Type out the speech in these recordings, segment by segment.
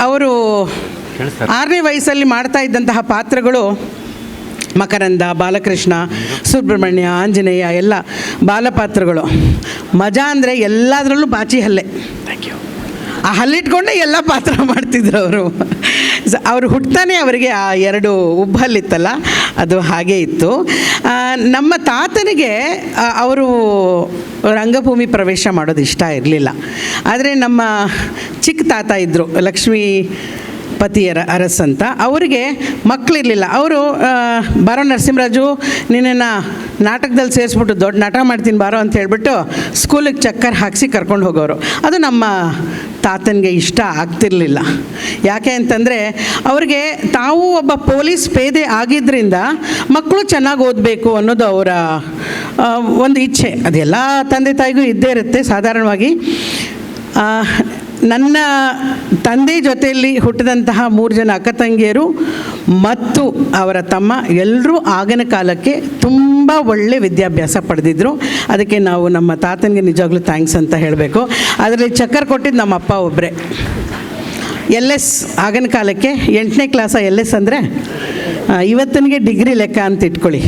ಅವರು ಆರನೇ ವಯಸ್ಸಲ್ಲಿ ಮಾಡ್ತಾ ಇದ್ದಂತಹ ಪಾತ್ರಗಳು ಮಕರಂದ ಬಾಲಕೃಷ್ಣ ಸುಬ್ರಹ್ಮಣ್ಯ ಆಂಜನೇಯ ಎಲ್ಲ ಬಾಲಪಾತ್ರಗಳು. ಮಜಾ ಅಂದರೆ ಎಲ್ಲದರಲ್ಲೂ ಬಾಚಿ ಹಲ್ಲೆ. ಆ ಹಲ್ಲಿಟ್ಕೊಂಡೇ ಎಲ್ಲ ಪಾತ್ರ ಮಾಡ್ತಿದ್ರು ಅವರು. ಅವರು ಹುಟ್ತಾನೆ ಅವರಿಗೆ ಆ ಎರಡು ಉಬ್ಬಲ್ಲಿತ್ತಲ್ಲ ಅದು ಹಾಗೆ ಇತ್ತು. ನಮ್ಮ ತಾತನಿಗೆ ಅವರು ರಂಗಭೂಮಿ ಪ್ರವೇಶ ಮಾಡೋದು ಇಷ್ಟ ಇರಲಿಲ್ಲ. ಆದರೆ ನಮ್ಮ ಚಿಕ್ಕ ತಾತ ಇದ್ದರು ಲಕ್ಷ್ಮೀ ಪತಿಯರ ಅರಸ್ ಅಂತ ಅವರಿಗೆ ಮಕ್ಕಳಿರಲಿಲ್ಲ ಅವರು ಬಾರೋ ನರಸಿಂಹರಾಜು, ನಿನ್ನನ್ನು ನಾಟಕದಲ್ಲಿ ಸೇರಿಸ್ಬಿಟ್ಟು ದೊಡ್ಡ ನಾಟಕ ಮಾಡ್ತೀನಿ ಬಾರೋ ಅಂತ ಹೇಳ್ಬಿಟ್ಟು ಸ್ಕೂಲಿಗೆ ಚಕ್ಕರ್ ಹಾಕಿಸಿ ಕರ್ಕೊಂಡು ಹೋಗೋರು. ಅದು ನಮ್ಮ ತಾತನಿಗೆ ಇಷ್ಟ ಆಗ್ತಿರಲಿಲ್ಲ. ಯಾಕೆ ಅಂತಂದರೆ ಅವ್ರಿಗೆ ತಾವು ಒಬ್ಬ ಪೊಲೀಸ್ ಪೇದೆ ಆಗಿದ್ದರಿಂದ ಮಕ್ಕಳು ಚೆನ್ನಾಗಿ ಓದಬೇಕು ಅನ್ನೋದು ಅವರ ಒಂದು ಇಚ್ಛೆ. ಅದೆಲ್ಲ ತಂದೆ ತಾಯಿಗೂ ಇದ್ದೇ ಇರುತ್ತೆ ಸಾಧಾರಣವಾಗಿ. ನನ್ನ ತಂದೆ ಜೊತೆಯಲ್ಲಿ ಹುಟ್ಟಿದಂತಹ ಮೂರು ಜನ ಅಕ್ಕ ತಂಗಿಯರು ಮತ್ತು ಅವರ ತಮ್ಮ ಎಲ್ಲರೂ ಆಗಿನ ಕಾಲಕ್ಕೆ ತುಂಬ ಒಳ್ಳೆ ವಿದ್ಯಾಭ್ಯಾಸ ಪಡೆದಿದ್ದರು ಅದಕ್ಕೆ ನಾವು ನಮ್ಮ ತಾತನಿಗೆ ನಿಜವಾಗ್ಲೂ ಥ್ಯಾಂಕ್ಸ್ ಅಂತ ಹೇಳಬೇಕು. ಅದರಲ್ಲಿ ಚಕ್ಕರ್ ಕೊಟ್ಟಿದ್ದು ನಮ್ಮ ಅಪ್ಪ ಒಬ್ಬರೇ ಎಲ್ ಎಸ್ ಆಗಿನ ಕಾಲಕ್ಕೆ ಎಂಟನೇ ಕ್ಲಾಸ ಎಲ್ ಎಸ್ ಅಂದರೆ ಇವತ್ತನಿಗೆ ಡಿಗ್ರಿ ಲೆಕ್ಕ ಅಂತ ಇಟ್ಕೊಳ್ಳಿ.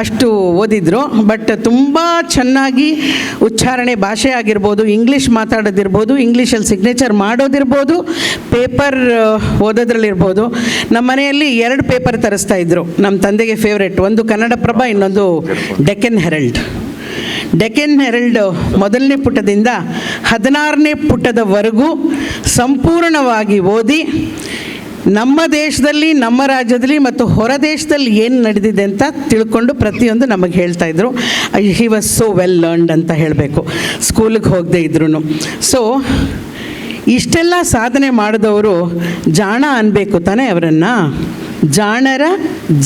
ಅಷ್ಟು ಓದಿದ್ರು ಬಟ್ ತುಂಬ ಚೆನ್ನಾಗಿ ಉಚ್ಚಾರಣೆ ಭಾಷೆ ಆಗಿರ್ಬೋದು ಇಂಗ್ಲೀಷ್ ಮಾತಾಡೋದಿರ್ಬೋದು ಇಂಗ್ಲೀಷಲ್ಲಿ ಸಿಗ್ನೇಚರ್ ಮಾಡೋದಿರ್ಬೋದು ಪೇಪರ್ ಓದೋದ್ರಲ್ಲಿರ್ಬೋದು. ನಮ್ಮ ಮನೆಯಲ್ಲಿ ಎರಡು ಪೇಪರ್ ತರಿಸ್ತಾ ಇದ್ರು. ನಮ್ಮ ತಂದೆಗೆ ಫೇವ್ರೆಟ್ ಒಂದು ಕನ್ನಡಪ್ರಭ, ಇನ್ನೊಂದು ಡೆಕ್ಕನ್ ಹೆರಲ್ಡ್ ಡೆಕೆನ್ ಹೆರಲ್ಡ್ ಮೊದಲನೇ ಪುಟದಿಂದ ಹದಿನಾರನೇ ಪುಟದವರೆಗೂ ಸಂಪೂರ್ಣವಾಗಿ ಓದಿ ನಮ್ಮ ದೇಶದಲ್ಲಿ, ನಮ್ಮ ರಾಜ್ಯದಲ್ಲಿ ಮತ್ತು ಹೊರ ದೇಶದಲ್ಲಿ ಏನು ನಡೆದಿದೆ ಅಂತ ತಿಳ್ಕೊಂಡು ಪ್ರತಿಯೊಂದು ನಮಗೆ ಹೇಳ್ತಾ ಇದ್ರು. He was so well learned ಅಂತ ಹೇಳಬೇಕು. ಸ್ಕೂಲಿಗೆ ಹೋಗದೆ ಇದ್ರು ಸೊ ಇಷ್ಟೆಲ್ಲ ಸಾಧನೆ ಮಾಡಿದವರು ಜಾಣ ಅನ್ಬೇಕು ತಾನೇ ಅವರನ್ನು? ಜಾಣರ